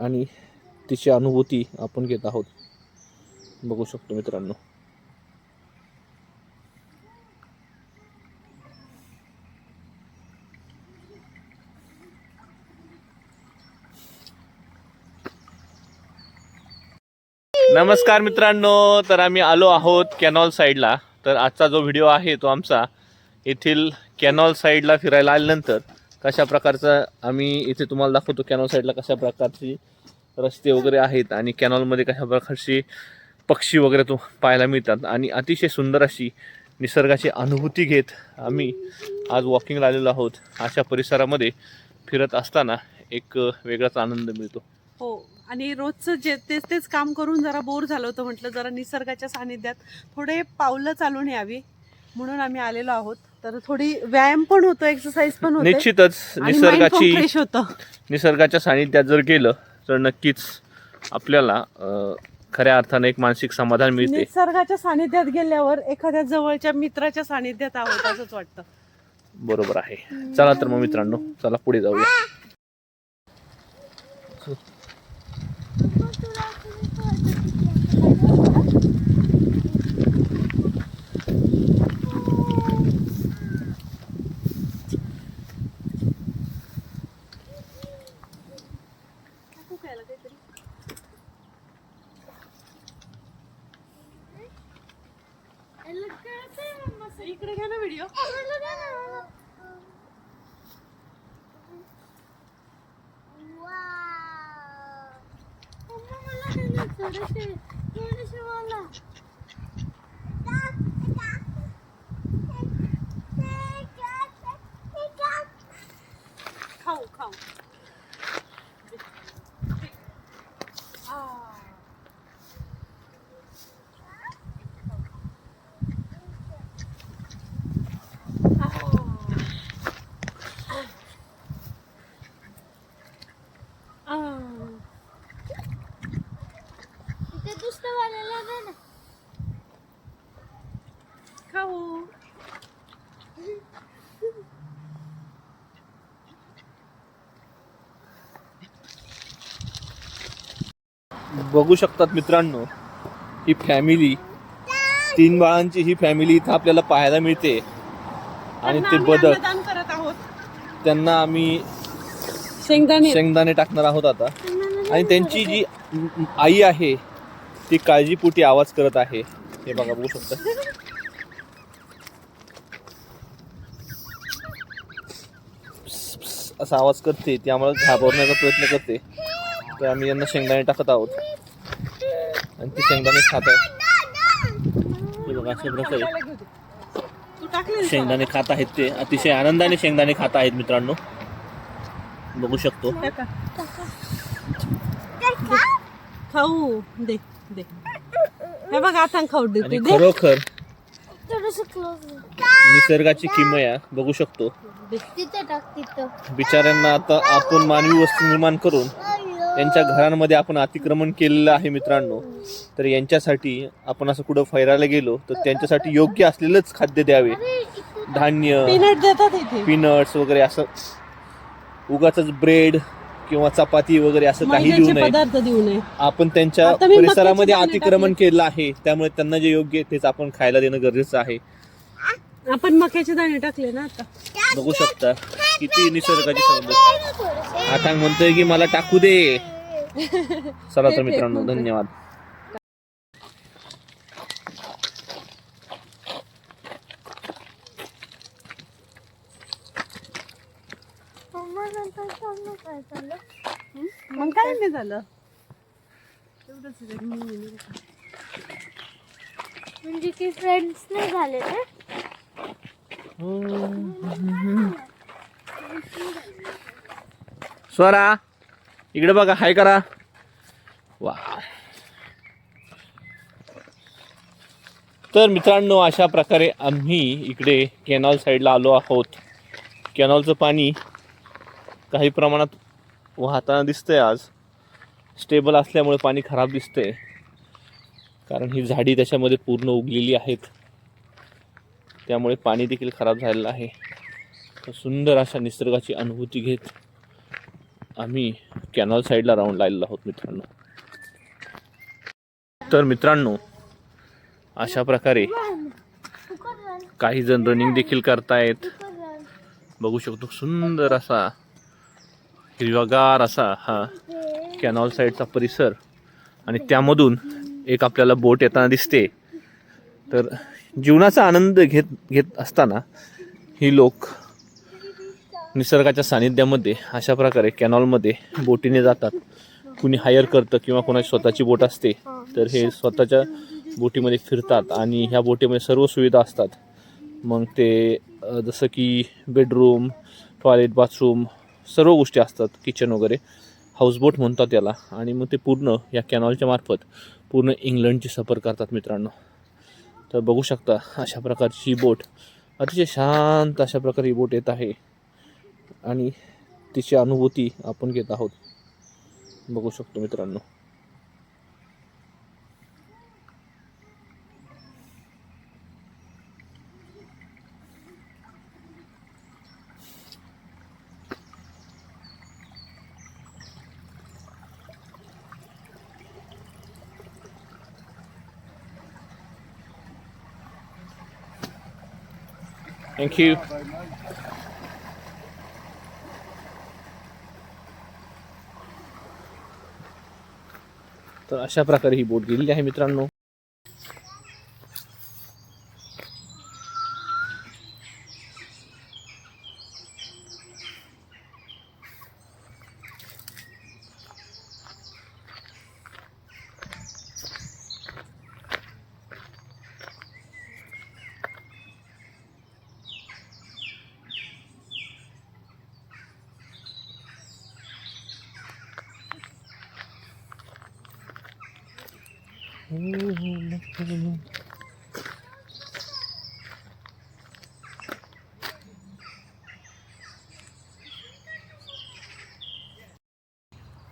आणि तिची अनुभूती आपण घेत आहोत. बघू शकतो मित्रांनो. नमस्कार मित्रांनो तर आम्ही आलो आहोत कॅनॉल साईडला. तर आजचा जो व्हिडिओ आहे तो आमचा येथील कॅनॉल साईडला फिरायला आल्यानंतर. कशा प्रकारचा आम्ही इथे तुम्हाला दाखवतो कॅनॉल साईडला कशा प्रकारची रस्ते वगैरे आहेत आणि कॅनॉलमध्ये कशा प्रकारची पक्षी वगैरे तो पाहायला मिळतात. आणि अतिशय सुंदर अशी निसर्गाची अनुभूती घेत आम्ही आज वॉकिंगला आलेलो आहोत. अशा परिसरामध्ये फिरत असताना एक वेगळाच आनंद मिळतो. हो आणि रोजचं जे तेच तेच काम करून जरा बोर झालं होतं म्हटलं जरा निसर्गाच्या सानिध्यात थोडे पावलं चालून यावी. म्हणून आम्ही आलेलो आहोत. तर थोडी व्यायाम पण होतो एक्सरसाइज पण होते. निश्चितच आणि mind पण निसर्गाची होतं. निसर्गाच्या सानिध्यात जर गेलं तर नक्कीच आपल्याला अं, खऱ्या अर्थाने एक मानसिक समाधान मिळते. निसर्गाच्या सानिध्यात गेल्यावर एखाद्या जवळच्या मित्राच्या सानिध्यात आहोत असंच वाटतं. बरोबर आहे. चला तर मग मित्रांनो चला पुढे जाऊया इकडे घ्या ना व्हिडिओ खाऊ खाऊ ते दुसरं वाल्याला दे ना. खाऊ. बघू शकतात मित्रांनो ही फॅमिली तीन बाळांची ही फॅमिली इथं आपल्याला पाहायला मिळते. आणि ते आहोत. त्यांना आम्ही शेंगदाणे. शेंगदाणे टाकणार आहोत आता. आणि त्यांची जी आई आहे ती काळजीपोटी आवाज करत आहे. हे बघा बघू शकता. असा आवाज करते ती आम्हाला घाबरण्याचा प्रयत्न करते. तर आम्ही यांना शेंगदाणे टाकत आहोत. आणि ती शेंगदाणे खात आहे. हे बघा अशा प्रकारे शेंगदाणे खात आहेत ते. अतिशय आनंदाने शेंगदाणे खात आहेत मित्रांनो. बघू शकतो. खाऊ दे. दे. हे बघ आता खाऊ दे. आणि तू दे खरोखर थोडस क्लोज निसर्गाची किमया बघू शकतो. तिथे टाक तिथं. बिचाऱ्यांना आता आपण मानवी वस्तू निर्माण करून त्यांच्या घरांमध्ये आपण अतिक्रमण केलेलं आहे मित्रांनो. तर यांच्यासाठी आपण असं कुठं फिरायला गेलो तर त्यांच्यासाठी योग्य असलेलंच खाद्य द्यावे. धान्य पीनट देतात इथे. पीनट्स वगैरे असं. उगाच ब्रेड किंवा चपाती वगैरे असं काही देऊ नये. पदार्थ देऊ नये. आपण त्यांच्या आता मी मक्याचे परिसरामध्ये दाणे अतिक्रमण केलं आहे त्यामुळे त्यांना जे योग्य आहे तेच आपण खायला देणं गरजेचं आहे. आपण मक्याचे दाणे टाकले ना आता. बघू शकता किती निसर्गाची सौंदर्य. आता म्हणतोय की मला टाकू दे. चला तर मित्रांनो धन्यवाद मम्मा नंतर सांग ना काय झालं मग काय नाही झालं. म्हणजे की फ्रेंड्स नाही झाले ते? स्वरा इकडे बघा हाय करा. वा. तर मित्रांनो अशा प्रकारे आम्ही इकडे कॅनॉल साईडला आलो आहोत. कॅनॉलचं पाणी काही प्रमाणात वाहताना दिसतंय आज. स्टेबल असल्यामुळे पाणी खराब दिसतंय. कारण ही झाडी त्याच्यामध्ये पूर्ण उगलेली आहेत. त्यामुळे पाणी देखील खराब झालेलं आहे. तर सुंदर अशा निसर्गाची अनुभूती घेत आम्ही कॅनॉल साईडला राऊंड लावलेलो आहोत मित्रांनो. तर मित्रांनो अशा प्रकारे काही जण रनिंग देखील करतायत. बघू शकतो सुंदर असा हिरवागार असा हा कॅनॉल साईडचा परिसर आणि त्यामधून एक आपल्याला बोट येताना दिसते. तर जीवनाचा आनंद घेत घेत असताना ही लोक निसर्गाच्या सानिध्यामध्ये अशा प्रकारे कॅनॉलमध्ये बोटीने जातात. कुणी हायर करतं किंवा कोणाची स्वतःची बोट असते तर हे स्वतःच्या बोटीमध्ये फिरतात आणि ह्या बोटीमध्ये सर्व सुविधा असतात. मग ते जसं की बेडरूम टॉयलेट बाथरूम सर्व गोष्टी असतात किचन वगैरे. हाऊसबोट म्हणतात त्याला आणि मग ते पूर्ण या कॅनॉलच्या मार्फत पूर्ण इंग्लंडची सफर करतात मित्रांनो. तर बघू शकता अशा प्रकारची बोट अतिशय शांत अशा प्रकारे ही बोट येत आहे. आणि तिची अनुभूती आपण घेत आहोत. बघू शकतो मित्रांनो. थँक्यू तर अशा प्रकारे ही बोट गेलेली आहे मित्रांनो.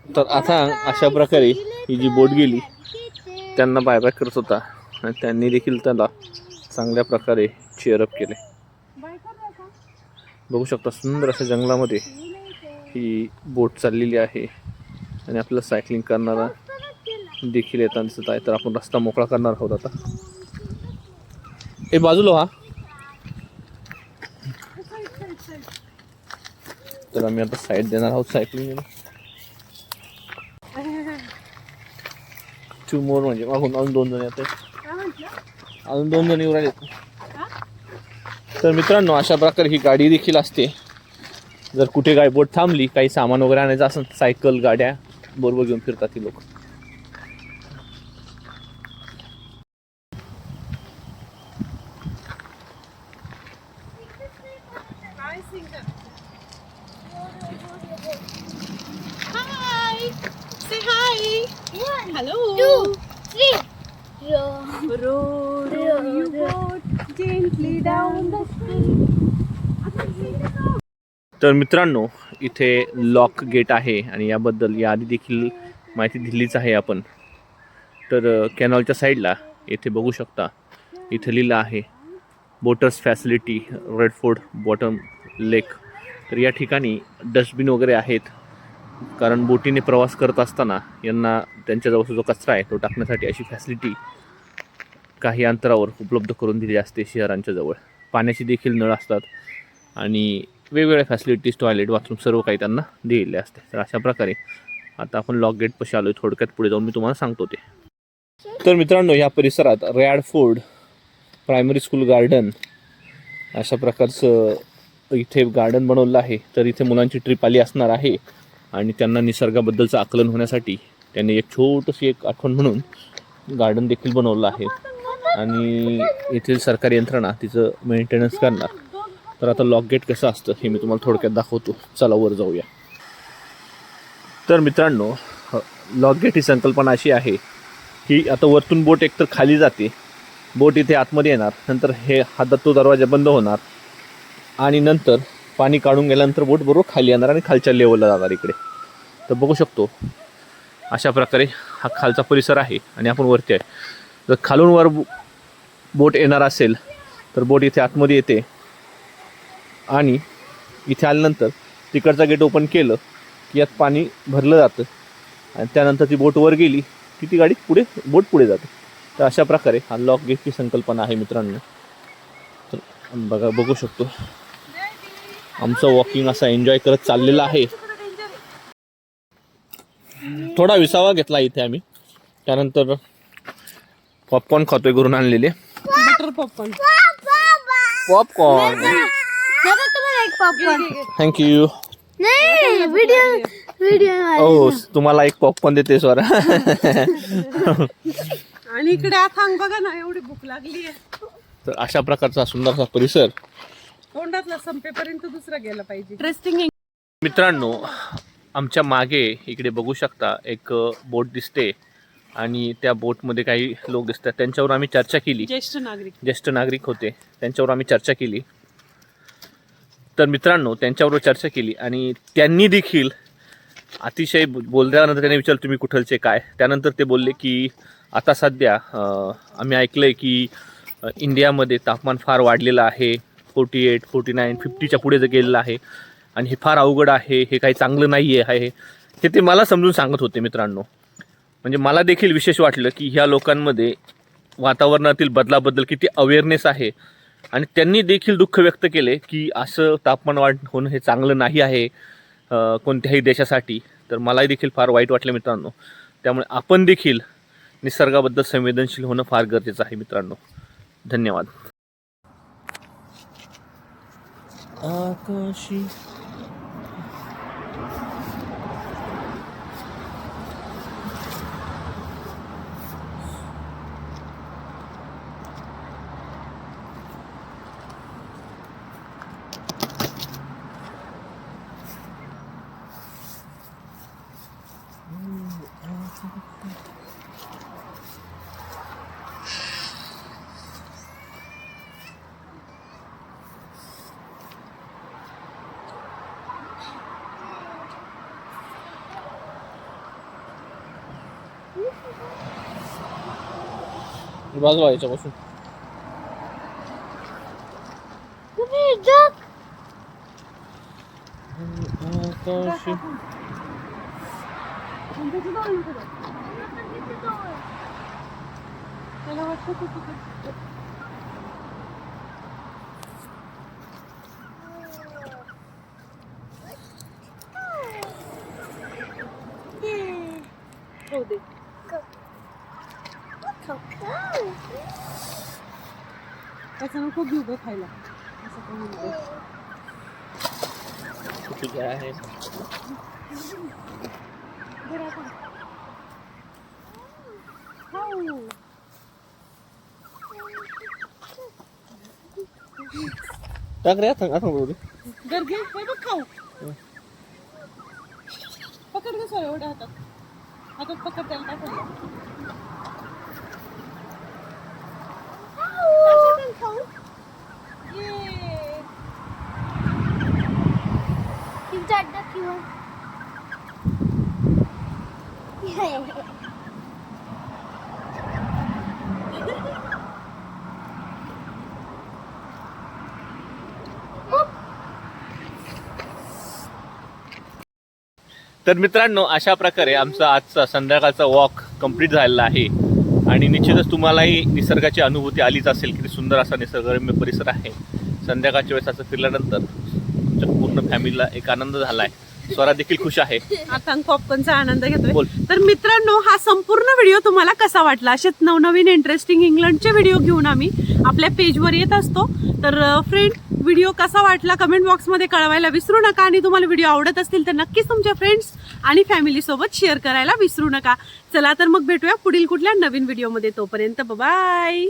तर आता अशा प्रकारे ही जी बोट गेली त्यांना बायबॅक करत होता आणि त्यांनी देखील त्याला चांगल्या प्रकारे चेअरअप केले. बघू शकता सुंदर अशा जंगलामध्ये ही बोट चाललेली आहे आणि आपलं सायकलिंग करणारा देखील येताना दिसत आहे. तर आपण रस्ता मोकळा करणार आहोत आता. ए बाजूला हा तर आम्ही आता साईड देणार आहोत सायकलिंग टू मोर म्हणजे मागून अजून दोन जण येत अजून दोन जण येऊ तर मित्रांनो अशा प्रकारे ही गाडी देखील असते. जर कुठे गाडी बोट थांबली काही सामान वगैरे आणायचं असेल सायकल गाड्या बरोबर घेऊन फिरतात ही लोक. Hello. two, three. Row, Row, row you boat gently down the तर मित्रांनो इथे लॉक गेट आहे आणि याबद्दल याआधी देखील माहिती दिलीच आहे आपण तर कॅनॉलच्या साईडला येथे बघू शकता इथे लिहिलं आहे boaters facility Red Fort bottom lake तर या ठिकाणी डस्टबिन वगैरे आहेत कारण बोटीने प्रवास करत असताना यांना त्यांच्याजवळचा जो कचरा आहे तो टाकण्यासाठी अशी फॅसिलिटी काही अंतरावर उपलब्ध करून दिली असते शहरांच्या जवळ. पाण्याची देखील नळ असतात आणि वेगवेगळ्या फॅसिलिटीज टॉयलेट बाथरूम सर्व काही त्यांना दिलेले असते. तर अशा प्रकारे आता आपण लॉक गेट पशी आलो थोडक्यात पुढे जाऊन मी तुम्हाला सांगतो ते. तर मित्रांनो या परिसरात Red Fort primary school garden अशा प्रकारचं इथे गार्डन बनवलं आहे. तर इथे मुलांची ट्रिप आली असणार आहे. आणि त्यांना निसर्गाबद्दलचं आकलन होण्यासाठी त्यांनी एक छोटंशी एक आठवण म्हणून गार्डन देखील बनवलं आहे. आणि येथील सरकारी यंत्रणा तिचं मेंटेनन्स करणार. तर आता लॉक गेट कसं असतं हे मी तुम्हाला थोडक्यात दाखवतो. चला वर जाऊया. तर मित्रांनो लॉक गेट ही संकल्पना अशी आहे की आता वरतून बोट एकतर खाली जाते बोट इथे आतमध्ये येणार नंतर हे हातात तो दरवाजा बंद होणार आणि नंतर पाणी काढून गेल्यानंतर बोट बरोबर खाली येणार आणि खालच्या लेवलला जाणार इकडे. तर बघू शकतो. अशा प्रकारे हा खालचा परिसर आहे आणि आपण वरती आहे. जर खालून वर बो- बोट येणार असेल तर बोट इथे आतमध्ये येते. आणि इथे आल्यानंतर तिकडचा गेट ओपन केलं की यात पाणी भरलं जातं. आणि त्यानंतर ती बोट वर गेली की ती गाडी पुढे बोट पुढे जाते. तर अशा प्रकारे हा लॉक गेटची संकल्पना आहे मित्रांनो. तर बघा बघू शकतो. आमचं वॉकिंग असा एन्जॉय करत चाललेलं आहे. थोडा विसावा घेतला इथे आम्ही. त्यानंतर पॉपकॉर्न खातोय घरून आणलेले. बटर पॉपकॉर्न पॉपकॉर्न दादा तुम्हाला एक पॉपकॉर्न थँक्यू नाही व्हिडिओ व्हिडिओ ओ तुम्हाला एक पॉपकॉर्न देते स्वरा आणि इकडे आथांग बघा ना एवढी भूक लागली आहे तर अशा प्रकारचा सुंदरसा परिसर. तोंडातला संपेपर्यंत दुसरा गेला पाहिजे. इंटरेस्टिंग मित्रांनो आमच्या मागे इकडे बघू शकता एक बोट दिसते. आणि त्या बोटमध्ये काही लोक दिसतात. त्यांच्यावर आम्ही चर्चा केली. ज्येष्ठ नागरिक. ज्येष्ठ नागरिक होते. त्यांच्यावर आम्ही चर्चा केली. तर मित्रांनो त्यांच्याबरोबर चर्चा केली. आणि त्यांनी देखील अतिशय बोलल्यानंतर त्यांनी विचारलं तुम्ही कुठलचे काय? त्यानंतर ते बोलले की आता सध्या आम्ही ऐकलं आहे की इंडियामध्ये तापमान फार वाढलेलं आहे. फोर्टी एट फोर्टी नाईन फिफ्टीच्या पुढे जर गेलेलं आहे आणि हे फार अवघड आहे हे काही चांगलं नाही आहे हे. ते मला समजून सांगत होते मित्रांनो. म्हणजे मला देखील विशेष वाटलं की ह्या लोकांमध्ये वातावरणातील बदलाबद्दल किती अवेअरनेस आहे आणि त्यांनी देखील दुःख व्यक्त केले की असं तापमान वाढ होणं हे चांगलं नाही आहे कोणत्याही देशासाठी. तर मलाही देखील फार वाईट वाटलं मित्रांनो. त्यामुळे आपण देखील निसर्गाबद्दल संवेदनशील होणं फार गरजेचं आहे मित्रांनो. धन्यवाद. 那歌曲 맞아 맞아 저거 좀 Bicak. 떨심 건드지도 않는 거. 엄마가 밑에 나와요. 내가 왜 쳐서 त्याचं नको घेऊ ग खायला असं काही नको. ठीक आहे बरं आता. खाऊ. टाक रे आता आता बघू दे गर्गे हे बघ खाऊ पकड कसं एवढ्या हातात हातात पकड त्याला टाकायला ये. तर मित्रांनो अशा प्रकारे आमचा आजचा संध्याकाळचा वॉक कंप्लीट झालेला आहे. आणि निश्चितच तुम्हालाही निसर्गाची अनुभूती आलीच असेल किती सुंदर असा निसर्गरम्य परिसर आहे. संध्याकाळच्या वेळेस असं फिरल्यानंतर आमच्या पूर्ण फॅमिलीला एक आनंद झाला आहे स्वरा देखील खुश आहे. आता पॉपकॉर्नचा आनंद घेतोय. बोल. तर मित्रांनो हा संपूर्ण व्हिडिओ तुम्हाला कसा वाटला? असेच नवनवीन इंटरेस्टिंग इंग्लंडचे व्हिडिओ घेऊन आम्ही आपल्या पेजवर येत असतो. तर फ्रेंड व्हिडिओ कसा वाटला कमेंट बॉक्समध्ये कळवायला विसरू नका. आणि तुम्हाला व्हिडिओ आवडत असतील तर नक्कीच तुमच्या फ्रेंड्स आणि फॅमिलीसोबत शेअर करायला विसरू नका. चला तर मग भेटूया पुढील कुठल्या नवीन व्हिडिओमध्ये तोपर्यंत बाय